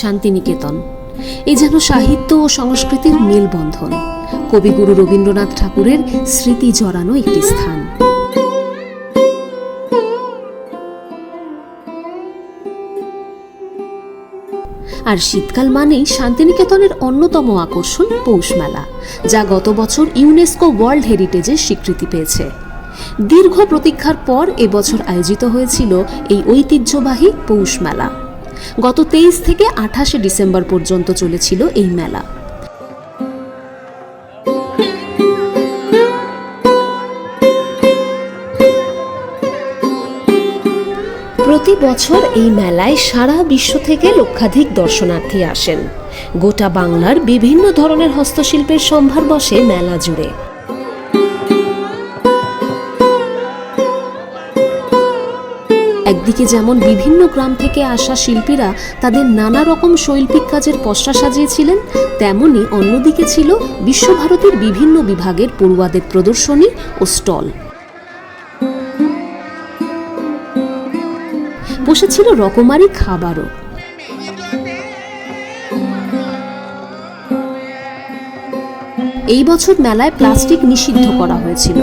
শান্তিনিকেতন। এ যেন সাহিত্য ও সংস্কৃতির মেলবন্ধন। কবিগুরু রবীন্দ্রনাথ ঠাকুরের স্মৃতি জড়ানো একটি স্থান। আর শীতকাল মানেই শান্তিনিকেতনের অন্যতম আকর্ষণ পৌষ মেলা, যা গত বছর ইউনেস্কো ওয়ার্ল্ড হেরিটেজের স্বীকৃতি পেয়েছে। দীর্ঘ প্রতীক্ষার পর এবছর আয়োজিত হয়েছিল এই ঐতিহ্যবাহী পৌষ মেলা। গত তেইশ থেকে আঠাশে ডিসেম্বর পর্যন্ত চলেছিল এই মেলা। প্রতি বছর এই মেলায় সারা বিশ্ব থেকে লক্ষাধিক দর্শনার্থী আসেন। গোটা বাংলার বিভিন্ন ধরনের হস্তশিল্পের সম্ভার বসে মেলা জুড়ে। একদিকে যেমন বিভিন্ন গ্রাম থেকে আসা শিল্পীরা তাদের নানা রকম শৈল্পিক কাজের পসরা সাজিয়েছিলেন, তেমনি অন্যদিকে ছিল বিশ্বভারতীর বিভিন্ন বিভাগের পড়ুয়াদের প্রদর্শনী ও স্টল। বসেছিল রকমারি খাবারও। এই বছর মেলায় প্লাস্টিক নিষিদ্ধ করা হয়েছিল।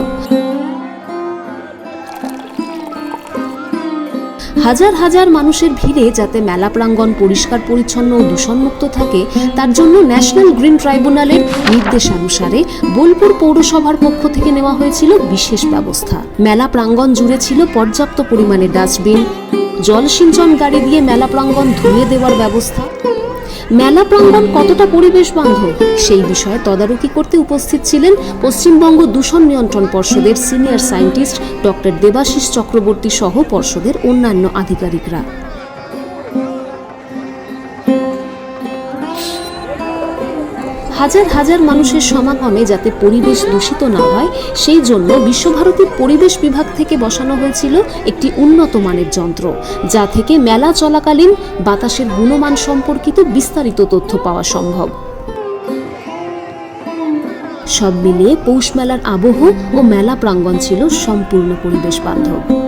হাজার হাজার মানুষের ভিড়ে যাতে মেলা প্রাঙ্গণ পরিষ্কার, পরিচ্ছন্ন ও দূষণমুক্ত থাকে, তার জন্য ন্যাশনাল গ্রিন ট্রাইব্যুনালের নির্দেশানুসারে বোলপুর পৌরসভার পক্ষ থেকে নেওয়া হয়েছিল বিশেষ ব্যবস্থা। মেলা প্রাঙ্গণ জুড়ে ছিল পর্যাপ্ত পরিমাণে ডাস্টবিন জলসিঞ্চন গাড়ি দিয়ে মেলা প্রাঙ্গণ ধুয়ে দেওয়ার ব্যবস্থা। মেলা প্রাঙ্গণ কতটা পরিবেশ বান্ধব? সেই বিষয়ে তদারকি করতে উপস্থিত ছিলেন পশ্চিমবঙ্গ দূষণ নিয়ন্ত্রণ পর্ষদের senior scientist doctor Debashis Chakraborty সহ পর্ষদের অন্যান্য আধিকারিকরা। হাজার হাজার মানুষের সমাগমে যাতে পরিবেশ দূষিত না হয়, সেই জন্য বিশ্বভারতীর পরিবেশ বিভাগ থেকে বসানো হয়েছিল একটি উন্নত মানের যন্ত্র, যা থেকে মেলা চলাকালীন বাতাসের গুণমান সম্পর্কিত বিস্তারিত তথ্য পাওয়া সম্ভব। সব মিলিয়ে পৌষ মেলার আবহ ও মেলা প্রাঙ্গণ ছিল সম্পূর্ণ পরিবেশ বান্ধব।